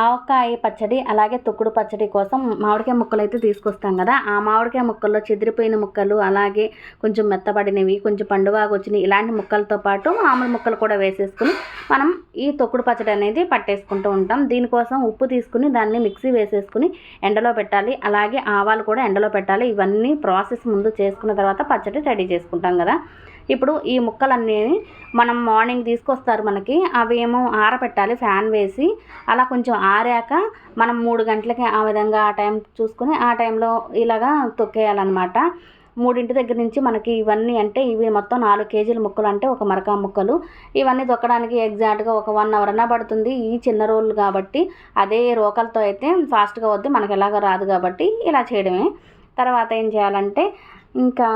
ఆవకాయ పచ్చడి అలాగే తొక్కుడు పచ్చడి కోసం మామిడికాయ ముక్కలు అయితే తీసుకొస్తాం కదా. ఆ మామిడికాయ ముక్కల్లో చెదిరిపోయిన ముక్కలు అలాగే కొంచెం మెత్తబడినవి కొంచెం పండువాగా వచ్చినవి ఇలాంటి ముక్కలతో పాటు మామూలు ముక్కలు కూడా వేసేసుకుని మనం ఈ తొక్కుడు పచ్చడి అనేది పట్టేసుకుంటూ ఉంటాం. దీనికోసం ఉప్పు తీసుకుని దాన్ని మిక్సీ వేసేసుకుని ఎండలో పెట్టాలి. అలాగే ఆవాలు కూడా ఎండలో పెట్టాలి. ఇవన్నీ ప్రాసెస్ ముందు చేసుకున్న తర్వాత పచ్చడి రెడీ చేసుకుంటాం కదా. ఇప్పుడు ఈ ముక్కలన్నీ మనం మార్నింగ్ తీసుకొస్తారు మనకి. అవి ఏమో ఆరబెట్టాలి ఫ్యాన్ వేసి. అలా కొంచెం ఆరాక మనం మూడు గంటలకి ఆ విధంగా ఆ టైం చూసుకుని ఆ టైంలో ఇలాగా తొక్కేయాలన్నమాట. మూడింటి దగ్గర నుంచి మనకి ఇవన్నీ అంటే ఇవి మొత్తం నాలుగు కేజీల ముక్కలు అంటే ఒక మరకా ముక్కలు. ఇవన్నీ తొక్కడానికి ఎగ్జాక్ట్గా ఒక వన్ అవర్ అన్నా పడుతుంది. ఈ చిన్న రోళ్ళు కాబట్టి అదే రోకలతో అయితే ఫాస్ట్గా వద్దు మనకి ఎలాగో రాదు కాబట్టి ఇలా చేయడమే. తర్వాత ఏం చేయాలంటే ఇంకా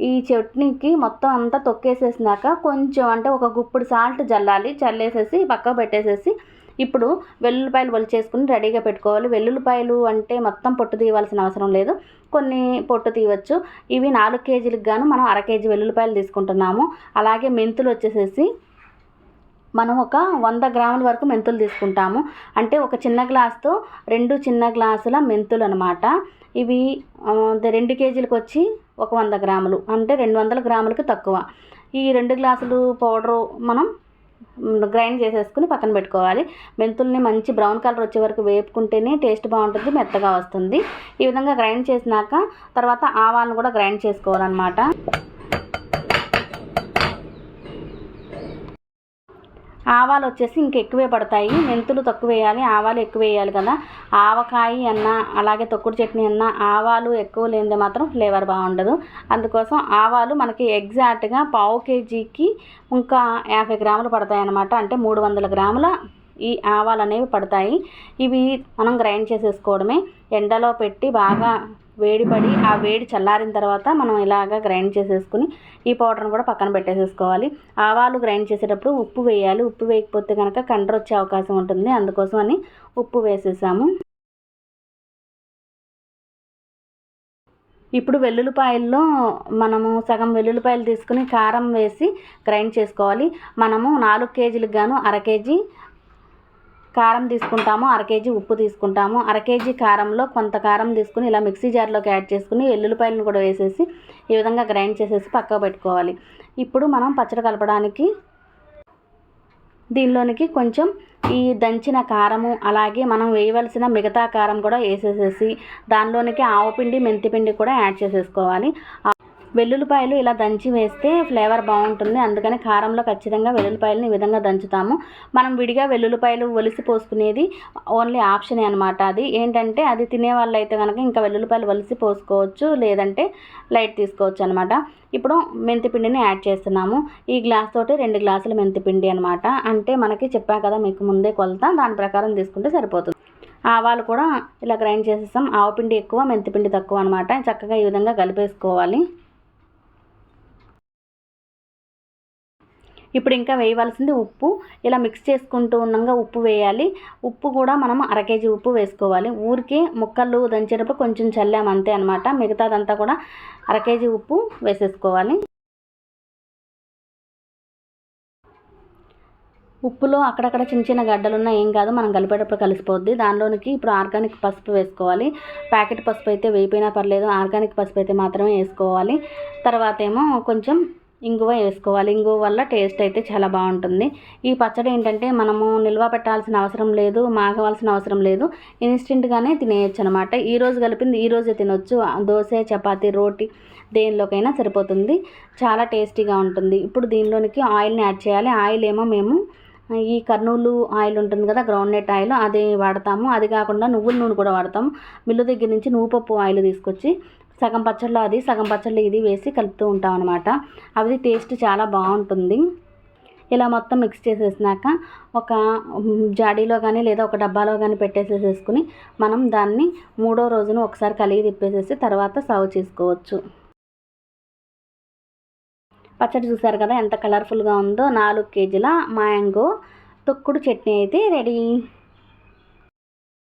ఈ చట్నీకి మొత్తం అంతా తొక్కేసేసినాక కొంచెం అంటే ఒక గుప్పుడు సాల్ట్ జల్లాలి చల్లేసేసి పక్క పెట్టేసేసి ఇప్పుడు వెల్లుల్లిపాయలు ఒలిచేసుకుని రెడీగా పెట్టుకోవాలి. వెల్లుల్లిపాయలు అంటే మొత్తం పొట్టు తీయవలసిన అవసరం లేదు. కొన్ని పొట్టు తీయవచ్చు. ఇవి నాలుగు కేజీలకు గాను మనం అర కేజీ వెల్లుల్లిపాయలు తీసుకుంటున్నాము. అలాగే మెంతులు వచ్చేసేసి మనం ఒక వంద గ్రాముల వరకు మెంతులు తీసుకుంటాము. అంటే ఒక చిన్న గ్లాస్తో రెండు చిన్న గ్లాసుల మెంతులు అనమాట ఇవి రెండు కేజీలకు వచ్చి ఒక వంద గ్రాములు. అంటే రెండు వందల గ్రాములకు తక్కువ. ఈ రెండు గ్లాసులు పౌడరు మనం గ్రైండ్ చేసేసుకుని పక్కన పెట్టుకోవాలి. మెంతుల్ని మంచి బ్రౌన్ కలర్ వచ్చే వరకు వేపుకుంటేనే టేస్ట్ బాగుంటుంది మెత్తగా వస్తుంది. ఈ విధంగా గ్రైండ్ చేసినాక తర్వాత ఆవాలను కూడా గ్రైండ్ చేసుకోవాలన్నమాట. ఆవాలు వచ్చేసి ఇంక ఎక్కువే పడతాయి. మెంతులు తక్కువ వేయాలి ఆవాలు ఎక్కువ వేయాలి కదా. ఆవకాయ అన్న అలాగే తొక్కుడు చట్నీ అన్న ఆవాలు ఎక్కువ లేనిదే మాత్రం ఫ్లేవర్ బాగుండదు. అందుకోసం ఆవాలు మనకి ఎగ్జాక్ట్గా పావు కేజీకి ఇంకా యాభై గ్రాములు పడతాయి అన్నమాట అంటే మూడు వందల గ్రాముల ఈ ఆవాలు అనేవి పడతాయి. ఇవి మనం గ్రైండ్ చేసేసుకోవడమే. ఎండలో పెట్టి బాగా వేడిపడి ఆ వేడి చల్లారిన తర్వాత మనం ఇలాగ గ్రైండ్ చేసేసుకుని ఈ పౌడర్ని కూడా పక్కన పెట్టేసేసుకోవాలి. ఆవాలు గ్రైండ్ చేసేటప్పుడు ఉప్పు వేయాలి. ఉప్పు వేయకపోతే కనుక కండ్ర వచ్చే అవకాశం ఉంటుంది. అందుకోసం అని ఉప్పు వేసేసాము. ఇప్పుడు వెల్లుల్లిపాయల్లో మనము సగం వెల్లుల్లిపాయలు తీసుకుని కారం వేసి గ్రైండ్ చేసుకోవాలి. మనము నాలుగు కేజీలకు గాను అర కేజీ కారం తీసుకుంటాము అర కేజీ ఉప్పు తీసుకుంటాము. అర కేజీ కారంలో కొంత కారం తీసుకుని ఇలా మిక్సీ జార్లోకి యాడ్ చేసుకుని ఎల్లుల్లిపాయలను కూడా వేసేసి ఈ విధంగా గ్రైండ్ చేసేసి పక్కకు పెట్టుకోవాలి. ఇప్పుడు మనం పచ్చడి కలపడానికి దీనిలోనికి కొంచెం ఈ దంచిన కారము అలాగే మనం వేయవలసిన మిగతా కారం కూడా వేసేసేసి దానిలోనికి ఆవపిండి మెంతిపిండి కూడా యాడ్ చేసేసుకోవాలి. వెల్లుల్లిపాయలు ఇలా దంచి వేస్తే ఫ్లేవర్ బాగుంటుంది. అందుకని కారంలో ఖచ్చితంగా వెల్లుల్లిపాయలను ఈ విధంగా దంచుతాము. మనం విడిగా వెల్లుల్లిపాయలు ఒలిసి పోసుకునేది ఓన్లీ ఆప్షనే అనమాట అది. ఏంటంటే అది తినే వాళ్ళు అయితే కనుక ఇంకా వెల్లుల్లిపాయలు ఒలిసి పోసుకోవచ్చు లేదంటే లైట్ తీసుకోవచ్చు అనమాట ఇప్పుడు మెంతిపిండిని యాడ్ చేస్తున్నాము. ఈ గ్లాస్ తోటి రెండు గ్లాసులు మెంతిపిండి అనమాట అంటే మనకి చెప్పా కదా మీకు ముందే కొలత దాని ప్రకారం తీసుకుంటే సరిపోతుంది. ఆవాలు కూడా ఇలా గ్రైండ్ చేసేస్తాం. ఆవపిండి ఎక్కువ మెంతిపిండి తక్కువ అనమాట చక్కగా ఈ విధంగా కలిపేసుకోవాలి. ఇప్పుడు ఇంకా వేయవలసింది ఉప్పు. ఇలా మిక్స్ చేసుకుంటూ ఉండగా ఉప్పు వేయాలి. ఉప్పు కూడా మనం అర కేజీ ఉప్పు వేసుకోవాలి. ఊరికే ముక్కలు దంచేటప్పుడు కొంచెం చల్లాము అంతే అనమాట మిగతాదంతా కూడా అర కేజీ ఉప్పు వేసేసుకోవాలి. ఉప్పులో అక్కడక్కడ చిన్న చిన్న గడ్డలున్నా ఏం కాదు మనం కలిపేటప్పుడు కలిసిపోద్ది. దానిలోనికి ఇప్పుడు ఆర్గానిక్ పసుపు వేసుకోవాలి. ప్యాకెట్ పసుపు అయితే వేయిపోయినా పర్లేదు ఆర్గానిక్ పసుపు అయితే మాత్రమే వేసుకోవాలి. తర్వాత ఏమో కొంచెం ఇంగువ వేసుకోవాలి. ఇంగువ వల్ల టేస్ట్ అయితే చాలా బాగుంటుంది. ఈ పచ్చడి ఏంటంటే మనము నిల్వ పెట్టాల్సిన అవసరం లేదు మాగవలసిన అవసరం లేదు. ఇన్స్టెంట్గానే తినేయచ్చు అనమాట ఈరోజు కలిపింది ఈరోజే తినొచ్చు. దోశ చపాతి రోటీ దేనిలోకైనా సరిపోతుంది. చాలా టేస్టీగా ఉంటుంది. ఇప్పుడు దీనిలోనికి ఆయిల్ని యాడ్ చేయాలి. ఆయిల్ ఏమో మేము ఈ కర్నూలు ఆయిల్ ఉంటుంది కదా గ్రౌండ్ నెట్ ఆయిల్ అది వాడతాము. అది కాకుండా నువ్వుల నూనె కూడా వాడతాము. మిల్లు దగ్గర నుంచి నువ్వు పప్పు ఆయిల్ తీసుకొచ్చి సగం పచ్చళ్ళు అది సగం పచ్చళ్ళు ఇది వేసి కలుపుతూ ఉంటాం అనమాట అది టేస్ట్ చాలా బాగుంటుంది. ఇలా మొత్తం మిక్స్ చేసేసినాక ఒక జాడీలో కానీ లేదా ఒక డబ్బాలో కానీ పెట్టేసేసేసుకుని మనం దాన్ని మూడో రోజున ఒకసారి కలిగి తిప్పేసేసి తర్వాత సర్వ్ చేసుకోవచ్చు. పచ్చడి చూసారు కదా ఎంత కలర్ఫుల్గా ఉందో. నాలుగు కేజీల మ్యాంగో తొక్కుడు చట్నీ అయితే రెడీ.